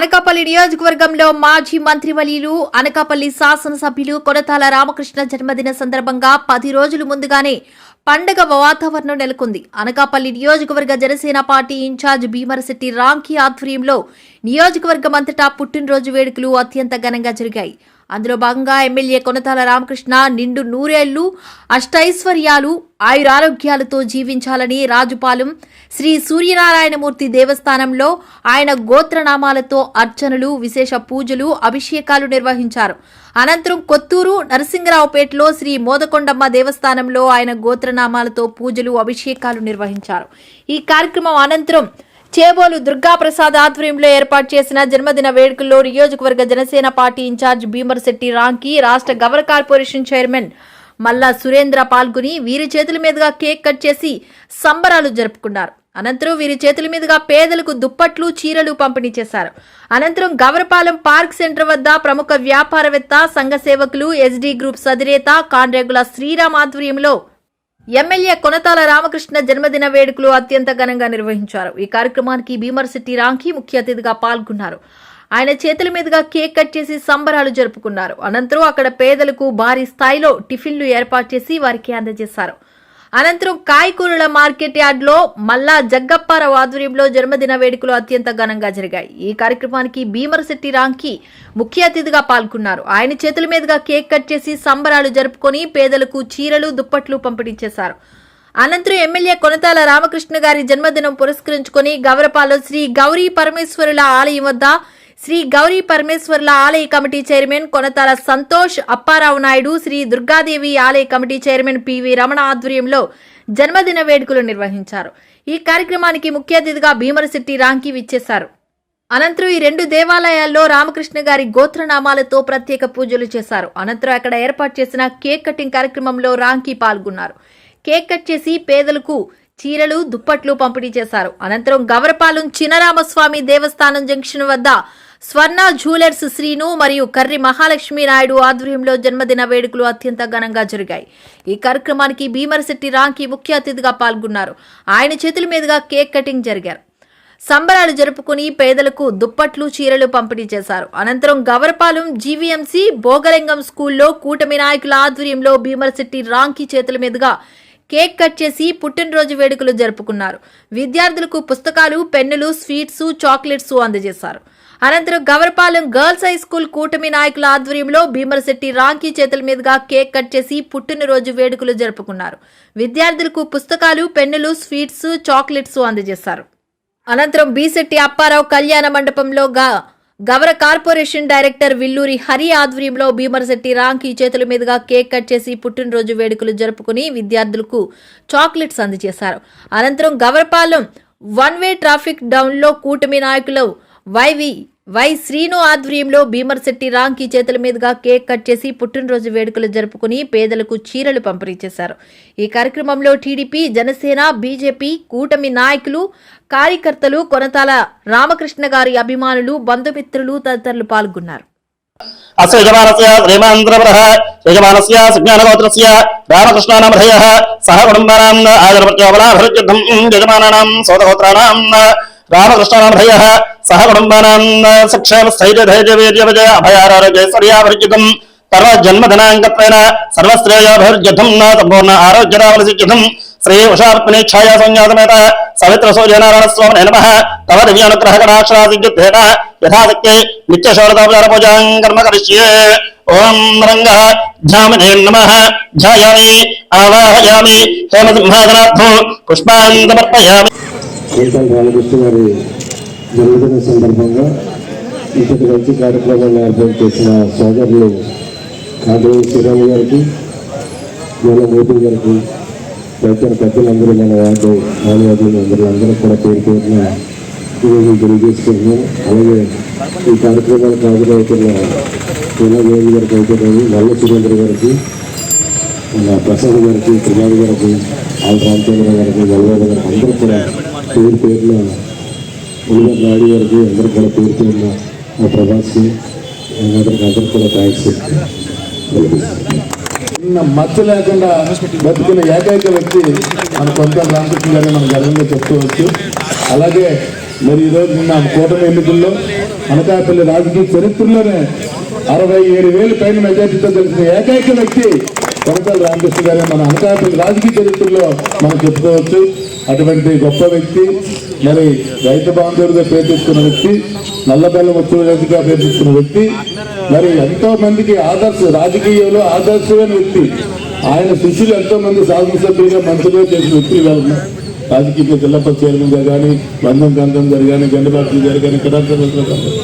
అనకాపల్లి నియోజకవర్గంలో మాజీ మంత్రివర్యులు అనకాపల్లి శాసనసభ్యులు కొనతాల రామకృష్ణ జన్మదిన సందర్భంగా పది రోజులు ముందుగానే పండగ వాతావరణం నెలకొంది. అనకాపల్లి నియోజకవర్గ జనసేన పార్టీ ఇన్ఛార్జ్ భీమరశెట్టి రాంకీ ఆధ్వర్యంలో నియోజకవర్గం అంతటా పుట్టినరోజు వేడుకలు అత్యంత ఘనంగా జరిగాయి. అందులో భాగంగా ఎమ్మెల్యే కొనతాల రామకృష్ణ నిండు నూరేళ్ళు అష్టైశ్వర్యాలు ఆయురారోగ్యాలతో జీవించాలని రాజుపాలెం శ్రీ సూర్యనారాయణమూర్తి దేవస్థానంలో ఆయన గోత్రనామాలతో అర్చనలు విశేష పూజలు అభిషేకాలు నిర్వహించారు. అనంతరం కొత్తూరు నరసింహరావుపేటలో శ్రీ మోదకొండమ్మ దేవస్థానంలో ఆయన గోత్రనామాలతో పూజలు అభిషేకాలు నిర్వహించారు. ఈ కార్యక్రమం అనంతరం చేబోలు దుర్గాప్రసాద్ ఆధ్వర్యంలో ఏర్పాటు చేసిన జన్మదిన వేడుకల్లో నియోజకవర్గ జనసేన పార్టీ ఇన్ఛార్జ్ భీమర్శెట్టి రాంకి రాష్ట్ర గవర్ కార్పొరేషన్ చైర్మన్ మల్లా సురేంద్ర పాల్గొని వీరి చేతుల మీదుగా కేక్ కట్ చేసి సంబరాలు జరుపుకున్నారు. అనంతరం వీరి చేతుల మీదుగా పేదలకు దుప్పట్లు చీరలు పంపిణీ చేశారు. అనంతరం గవరపాలెం పార్క్ సెంటర్ వద్ద ప్రముఖ వ్యాపారవేత్త సంఘ సేవకులు ఎస్డీ గ్రూప్ సదిరేత కాన్రేగుల శ్రీరామ్ ఆధ్వర్యంలో ఎమ్మెల్యే కొనతాల రామకృష్ణ జన్మదిన వేడుకలు అత్యంత ఘనంగా నిర్వహించారు. ఈ కార్యక్రమానికి భీమర్శెట్టి రాంకి ముఖ్య అతిథిగా పాల్గొన్నారు. ఆయన చేతుల మీదుగా కేక్ కట్ చేసి సంబరాలు జరుపుకున్నారు. అనంతరం అక్కడ పేదలకు భారీ స్థాయిలో టిఫిన్లు ఏర్పాటు చేసి వారికి అందజేశారు. అనంతరం కాయకూరల మార్కెట్ యార్డ్లో మల్లా జగ్గప్పారావు ఆధ్వర్యంలో జన్మదిన వేడుకలు అత్యంత ఘనంగా జరిగాయి. ఈ కార్యక్రమానికి భీమరశెట్టి రాంకి ముఖ్య అతిథిగా పాల్గొన్నారు. ఆయన చేతుల మీదుగా కేక్ కట్ చేసి సంబరాలు జరుపుకొని పేదలకు చీరలు దుప్పట్లు పంపిణీ చేశారు. అనంతరం ఎమ్మెల్యే కొనతాల రామకృష్ణ గారి జన్మదినం పురస్కరించుకొని గౌరపాల శ్రీ గౌరీ పరమేశ్వరుల ఆలయం వద్ద శ్రీ గౌరీ పరమేశ్వర్ల ఆలయ కమిటీ చైర్మన్ కొనతాల సంతోష్ అప్పారావు నాయుడు శ్రీ దుర్గాదేవి ఆలయ కమిటీ చైర్మన్ పివి రమణ ఆధ్వర్యంలో జన్మదిన వేడుకలు నిర్వహించారు. ఈ కార్యక్రమానికి ముఖ్య అతిథిగా భీమరశెట్టి రాంకి విచ్చేశారు. అనంతరం ఈ రెండు దేవాలయాల్లో రామకృష్ణ గారి గోత్రనామాలతో ప్రత్యేక పూజలు చేశారు. అనంతరం అక్కడ ఏర్పాటు చేసిన కేక్ కటింగ్ కార్యక్రమంలో రాంకి పాల్గొన్నారు. కేక్ కట్ చేసి పేదలకు చీరలు దుప్పట్లు పంపిణీ చేశారు. అనంతరం గవరపాలెం చినరామస్వామి దేవస్థానం జంక్షన్ వద్ద స్వర్ణ జ్యువెలర్స్ శ్రీను మరియు కర్రి మహాలక్ష్మి నాయుడు ఆధ్వర్యంలో జన్మదిన వేడుకలు అత్యంత ఘనంగా జరిగాయి. ఈ కార్యక్రమానికి భీమరశెట్టి రాంకి ముఖ్య అతిథిగా పాల్గొన్నారు. ఆయన చేతుల మీదుగా కేక్ కటింగ్ జరిగారు. సంబరాలు జరుపుకుని పేదలకు దుప్పట్లు చీరలు పంపిణీ చేశారు. అనంతరం గవరపాలెం జీవీఎంసీ భోగలింగం స్కూల్లో కూటమి నాయకుల ఆధ్వర్యంలో భీమరశెట్టి రాంకి చేతుల మీదుగా కేక్ కట్ చేసి పుట్టినరోజు వేడుకలు జరుపుకున్నారు. విద్యార్థులకు పుస్తకాలు పెన్నులు స్వీట్స్ చాక్లెట్స్ అందజేశారు. అనంతరం గవరపాలెం గర్ల్స్ హై స్కూల్ కూటమి నాయకుల ఆధ్వర్యంలో భీమరశెట్టి రాంకీ చేతుల మీదుగా కేక్ కట్ చేసి పుట్టినరోజు వేడుకలు జరుపుకున్నారు. విద్యార్థులకు పుస్తకాలు పెన్నులు స్వీట్స్ చాక్లెట్స్ అందజేశారు. అనంతరం బీశెట్టి అప్పారావు కళ్యాణ మండపంలో గవర కార్పొరేషన్ డైరెక్టర్ విల్లూరి హరి ఆధ్వర్యంలో భీమరశెట్టి రాంకి చేతుల మీదుగా కేక్ కట్ చేసి పుట్టినరోజు వేడుకలు జరుపుకుని విద్యార్థులకు చాక్లెట్స్ అందజేశారు. అనంతరం గవరపాలెం వన్ వే ట్రాఫిక్ డౌన్లో కూటమి నాయకులు వైవి వై శ్రీను ఆధ్వర్యంలో భీమర్శెట్టి రాంకి చేతుల మీదుగా కేక్ కట్ చేసి పుట్టినరోజు వేడుకలు జరుపుకుని పేదలకు చీరలు పంపిణీ చేశారు ఈ కార్యక్రమంలో టీడీపీ జనసేన బీజేపీ కూటమి నాయకులు కార్యకర్తలు కొనతాల రామకృష్ణ గారి అభిమానులు బంధుమిత్రులు తదితరులు పాల్గొన్నారు. అస్య శ్రీమాంధ్రవరః యజమానస్య సుజ్ఞానగోత్రస్య సహ కుటుంబానాం యజమానానాం సోదగోత్రాణాం సహ కుటుంబానాం సక్షేమ స్థైర్య ధైర్య వీర్య విజయ అభయారోగ్యైశ్వర్యాభిరుద్ధం సర్వ జన్మదినాంకత్వేన సర్వశ్రేయాభివృద్ధ్యర్థం సంపూర్ణ ఆరోగ్యరావలసిద్ధ్యర్థం శ్రీ ఉషార్పణేచ్ఛాయా సంజాతమేత సవిత్ర సూర్యనారాయణ స్వామి నమ. తవ దివ్యానుగ్రహ కటాక్షరాసిద్ధ్యేన యథాశక్తి నిత్యశోడతాపచార పూజాం కర్మ కరిష్యే ఓం రంగ ధ్యామినే నమ. ధ్యాయామి. ఆవాహయామి. హేమసింహాసనార్థం. పుష్పాన్ సమర్పయామి రామకృష్ణ గారి జరుగుతున్న సందర్భంగా ఇంతటి మంచి కార్యక్రమాన్ని ఏర్పాటు చేసిన సోదరులు కాదు శ్రీరామ్ గారికి గోల మోదీ గారికి రైతుల పెద్దలందరూ మన వార్డు మానవాదులు అందరూ అందరూ కూడా పేరు పేరున ఈరోజు తెలియజేసుకుంటున్నాం. అలాగే ఈ కార్యక్రమానికి హాజరవుతున్న శ్రీరామ్ గారికి అయితే నల్ల సురేంద్ర గారికి మన ప్రసాద్ గారికి కుమార్ గారికి ఆల్ రామచంద్ర గారికి వల్లభ గారికి అందరూ కూడా పేరు పేరున ఉల్లిగర్ నాయుడు గారికి అందరూ కూడా పేరు పేరున మా ప్రభాస్కి అందరికి అందరూ కూడా థ్యాంక్స్ చిన్న మచ్చ లేకుండా బతికిన ఏకైక వ్యక్తి మన కొంత రామకృష్ణ గారిని మనం గర్వంగా చెప్పుకోవచ్చు. అలాగే మరి ఈరోజు నిన్న కూటమి ఎన్నికల్లో అనకాపల్లి రాజకీయ చరిత్రలోనే అరవై ఏడు వేలు పైన మెజార్టీతో తెలిసిన ఏకైక వ్యక్తి కొనసాల రామకృష్ణ గారే. మన అనకాపల్లి రాజకీయ చరిత్రలో మనం చెప్పుకోవచ్చు. అటువంటి గొప్ప వ్యక్తి మరి రైతు బాంధవుడిగా పేరు తెచ్చుకున్న వ్యక్తి నల్లబెల్లం వచ్చేదిగా పేరు తెచ్చుకున్న వ్యక్తి మరి ఎంతో మందికి ఆదర్శ రాజకీయంలో ఆదర్శమైన వ్యక్తి. ఆయన శిష్యులు ఎంతో మంది శాసనసభ్యులుగా మంత్రిగా చేసిన వ్యక్తులు ఇవాళ రాజకీయ జిల్లా చైర్మన్ గారు కానీ బంధం గంధం గారు కానీ గండబాబు గారు కానీ కడార్థ గారు